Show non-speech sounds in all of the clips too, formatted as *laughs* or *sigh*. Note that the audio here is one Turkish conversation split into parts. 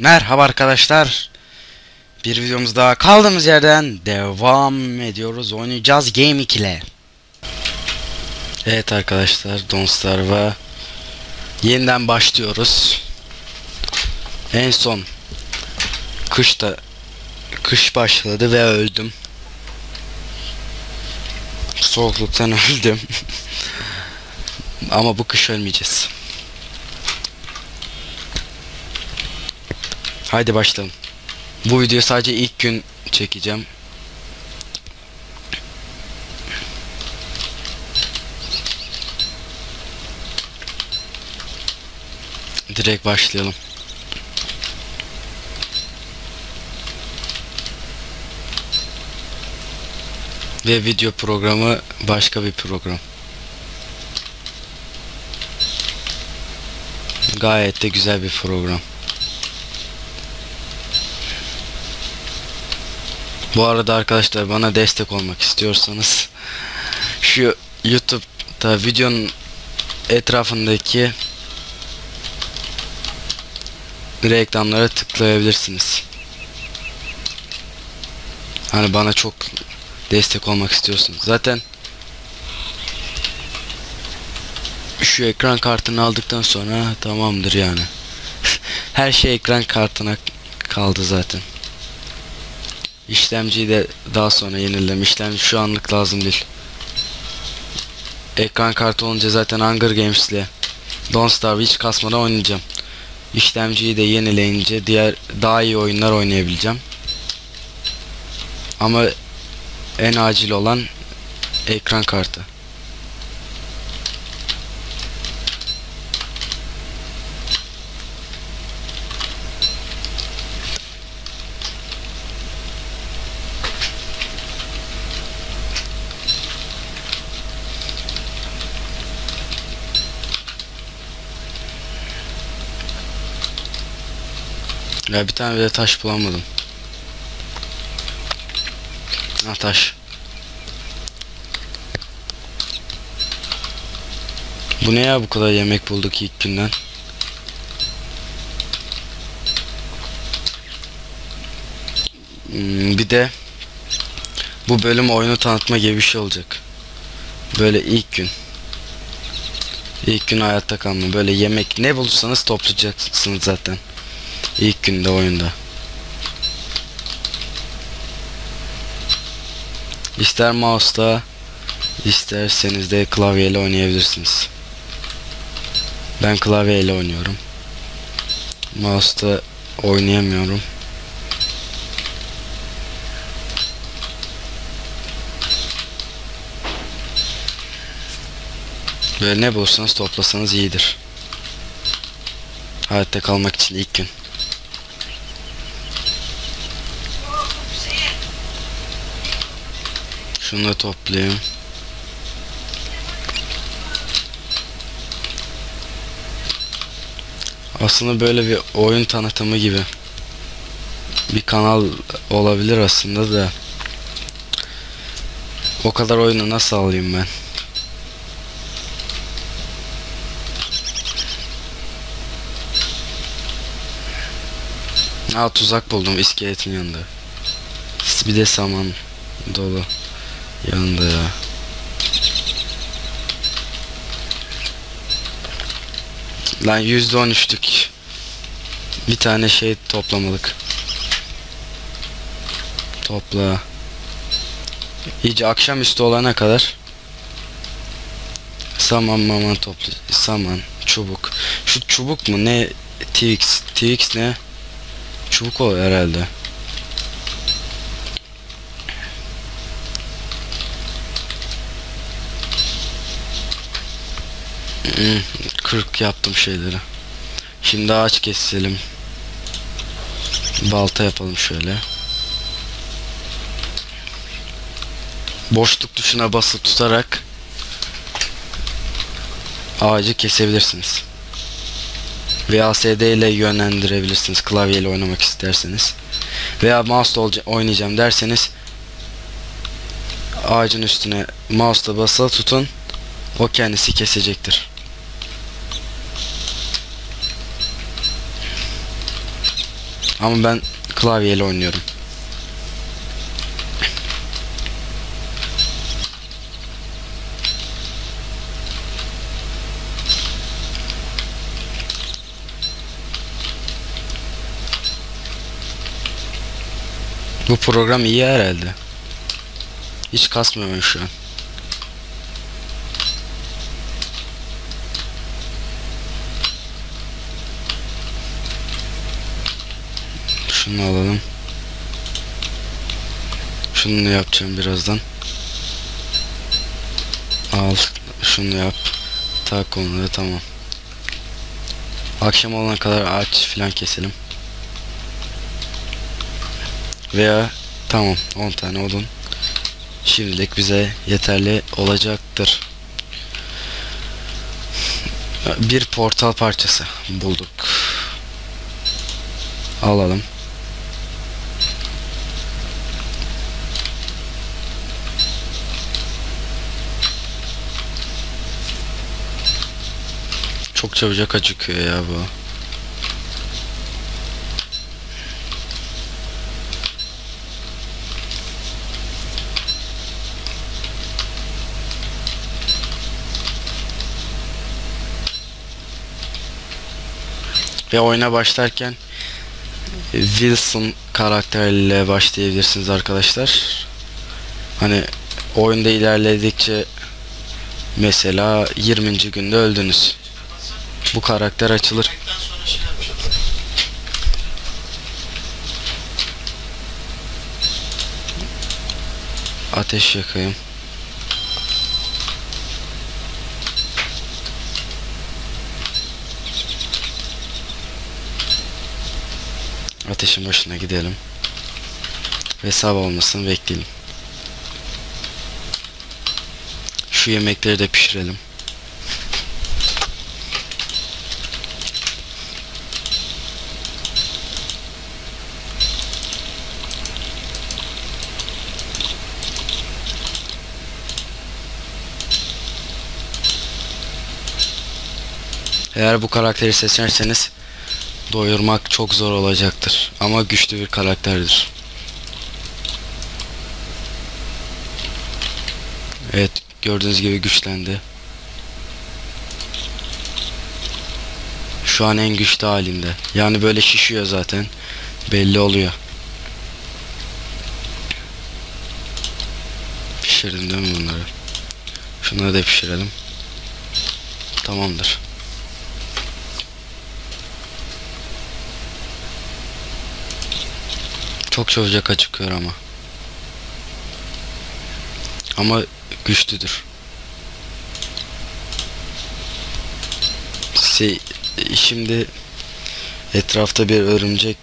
Merhaba arkadaşlar. Bir videomuz daha kaldığımız yerden devam ediyoruz. Oynayacağız Game 2 ile. Evet arkadaşlar Donstar ve yeniden başlıyoruz. En son kışta kış başladı ve öldüm. Soğukluktan *laughs* öldüm. Ama bu kış ölmeyeceğiz. Haydi başlayalım. Bu videoyu sadece ilk gün çekeceğim. Direkt başlayalım. Ve video programı başka bir program. Gayet de güzel bir program. Bu arada arkadaşlar bana destek olmak istiyorsanız şu YouTube'da videonun etrafındaki reklamlara tıklayabilirsiniz. Hani bana çok destek olmak istiyorsunuz. Zaten şu ekran kartını aldıktan sonra tamamdır yani. *laughs* Her şey ekran kartına kaldı zaten. İşlemciyi de daha sonra yenilem. İşlemci şu anlık lazım değil. Ekran kartı olunca zaten Hunger Games ile Don't Starve hiç kasmadan oynayacağım. İşlemciyi de yenileyince diğer daha iyi oyunlar oynayabileceğim. Ama en acil olan ekran kartı. Ya bir tane bile taş bulamadım. Ha taş. Bu ne ya bu kadar yemek bulduk ilk günden. Hmm, bir de bu bölüm oyunu tanıtma gibi bir şey olacak. Böyle ilk gün. İlk gün hayatta kalma. Böyle yemek ne bulursanız toplayacaksınız zaten. İlk günde oyunda. İster mouse'da isterseniz de klavyeyle oynayabilirsiniz. Ben klavyeyle oynuyorum. Mouse'da oynayamıyorum. Böyle ne bulursanız toplasanız iyidir. Hayatta kalmak için ilk gün. Şunu da toplayayım. Aslında böyle bir oyun tanıtımı gibi bir kanal olabilir aslında da o kadar oyunu nasıl alayım ben? Aa tuzak buldum iskeletin yanında. Bir de saman dolu yanında ya. Lan yüzde on üçlük. Bir tane şey toplamalık. Topla. İyice akşamüstü olana kadar saman maman topla saman çubuk şu çubuk mu ne TX TX ne çubuk o herhalde *clears throat* 40 yaptım şeyleri. Şimdi ağaç keselim. Balta yapalım şöyle. Boşluk tuşuna basıp tutarak ağacı kesebilirsiniz. Veya SD ile yönlendirebilirsiniz klavyeyle oynamak isterseniz. Veya mouse oynayacağım derseniz ağacın üstüne mouse'la basılı tutun. O kendisi kesecektir. Ama ben klavyeyle oynuyorum. Bu program iyi herhalde. Hiç kasmıyor şu an. Şunu alalım. Şunu yapacağım birazdan. Al. Şunu yap. Tak onları tamam. Akşam olana kadar ağaç filan keselim. Veya tamam 10 tane odun. Şimdilik bize yeterli olacaktır. Bir portal parçası bulduk. Alalım. Çok çabucak acıkıyor ya bu. Ve oyuna başlarken Wilson karakteriyle başlayabilirsiniz arkadaşlar. Hani oyunda ilerledikçe mesela 20. günde öldünüz. Bu karakter açılır. Ateş yakayım. Ateşin başına gidelim. Ve sabah olmasını bekleyelim. Şu yemekleri de pişirelim. Eğer bu karakteri seçerseniz doyurmak çok zor olacaktır. Ama güçlü bir karakterdir. Evet gördüğünüz gibi güçlendi. Şu an en güçlü halinde. Yani böyle şişiyor zaten. Belli oluyor. Pişirdim değil mi bunları? Şunları da pişirelim. Tamamdır. Çok çabucak acıkıyor ama. Ama güçlüdür. Şimdi etrafta bir örümcek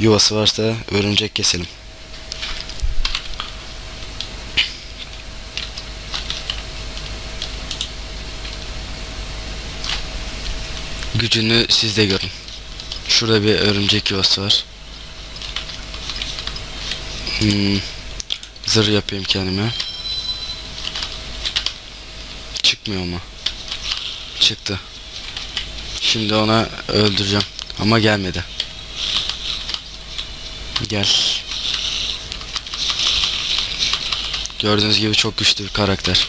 yuvası varsa örümcek keselim. Gücünü siz de görün. Şurada bir örümcek yuvası var. Hmm, zırh yapayım kendime. Çıkmıyor mu? Çıktı. Şimdi ona öldüreceğim. Ama gelmedi. Gel. Gördüğünüz gibi çok güçlü bir karakter.